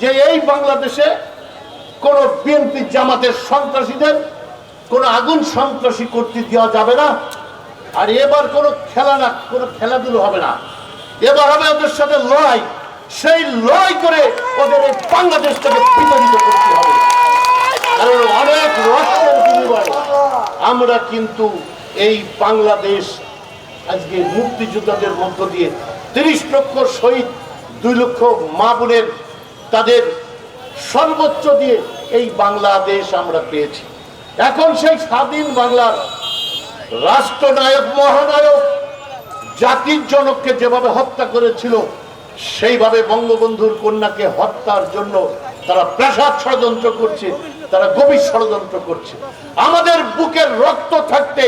যে এই বাংলাদেশে কোন বিএনপি জামাতের সন্ত্রাসীদের, কোন আগুন সন্ত্রাসী করতে দেওয়া যাবে না, আর এবার কোনো খেলা না, কোনো খেলাধুলো হবে না। এবার হবে ওদের সাথে লড়াই। সেই লড়াই করে ওদের এই বাংলাদেশটাকে বিতাড়িত করতে হবে। কারণ অনেক আমরা কিন্তু এই বাংলাদেশ আজকে মুক্তিযোদ্ধাদের মধ্য দিয়ে তিরিশ লক্ষ শহীদ, দুই লক্ষ মা বোনের তাদের সর্বোচ্চ দিয়ে এই বাংলাদেশ আমরা পেয়েছি। এখন সেই স্বাধীন বাংলার রাষ্ট্রনায়ক, মহানায়ক, জাতির জনককে যেভাবে হত্যা করেছিল, সেইভাবে বঙ্গবন্ধুর কন্যাকে হত্যার জন্য তারা প্রাসাদ ষড়যন্ত্র করছে, তারা গভীর ষড়যন্ত্র করছে। আমাদের বুকের রক্ত থাকতে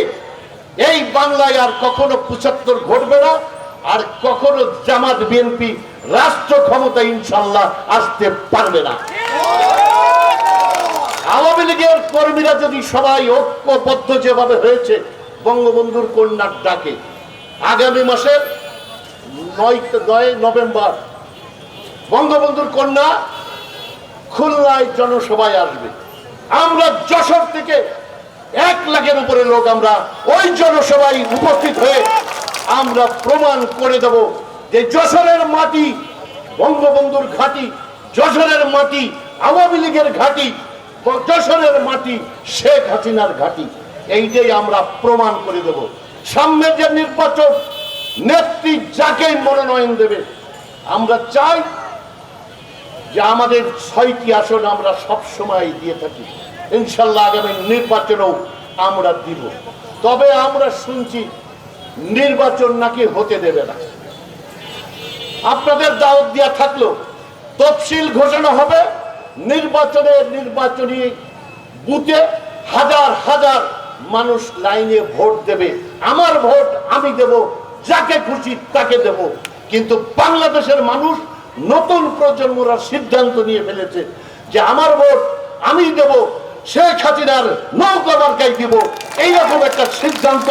এই বাংলায় আর কখনো পঁচাত্তর ঘটবে না, আর কখনো জামাত বিএনপি রাষ্ট্র ক্ষমতা ইনশাল্লাহ আসতে পারবে না। আওয়ামী লীগের কর্মীরা যদি সবাই ঐক্যবদ্ধ যেভাবে হয়েছে, বঙ্গবন্ধুর কন্যার ডাকে, আগামী মাসের নয় নয় নভেম্বর বঙ্গবন্ধুর কন্যা খুলনায় জনসভায় আসবে। আমরা যশোর থেকে এক লাখের উপরে লোক আমরা ওই জনসভায় উপস্থিত হয়ে আমরা প্রমাণ করে দেব যে যশোরের মাটি, বঙ্গবন্ধুর ঘাঁটি, যশোরের মাটি, আওয়ামী লীগের ঘাঁটি যশোরের মাটি, শেখ হাসিনার ঘাঁটি। এইটাই আমরা প্রমাণ করে দেব। সামনে যে নির্বাচন, নেত্রী যাকেই মনোনয়ন দেবে, আমরা চাই যে আমাদের ছয়টি আসন আমরা সব সময় দিয়ে থাকি। ইনশাল্লাহ আগামী নির্বাচনেও আমরা দিব। তবে আমরা শুনছি, নির্বাচন নাকি হতে দেবে না। আপনাদের দাওয়াত দেওয়া থাকল। তফসিল ঘোষণা হবে নির্বাচনে নির্বাচনী বুথে হাজার হাজার মানুষ লাইনে ভোট দেবে। আমার ভোট আমি দেব, যাকে খুশি তাকে দেব। কিন্তু বাংলাদেশের মানুষ নতুন প্রজন্মরা সিদ্ধান্ত নিয়ে ফেলেছে যে আমার ভোট আমি দেব, শেখ হাসিনার নৌকা মার্কাই দিব। এইরকম একটা সিদ্ধান্ত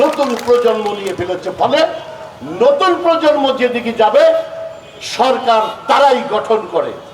নতুন প্রজন্ম নিয়ে ফেলেছে ফলে নতুন প্রজন্ম যেদিকে যাবে সরকার তারাই গঠন করে।